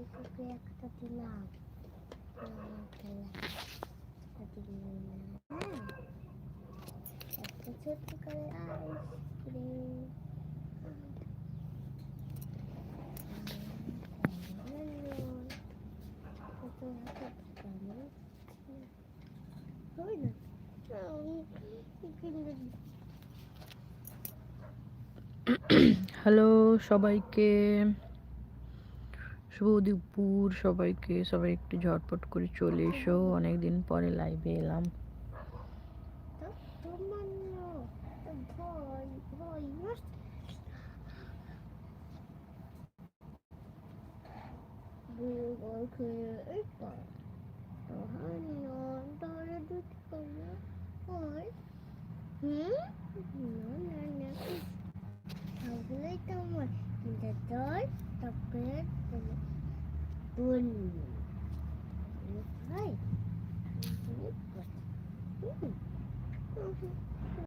আমি তোকে একটা দিলাম একটা ছোট্ট করে আইসক্রিম হ্যালো সবাইকে। শুভ দুপুর সবাইকে সবাই একটু ঝটপট করে চলে আচ্ছা। এসো। অনেকদিন পরে লাইভে এলাম। হুম? না না না Bun. Hi.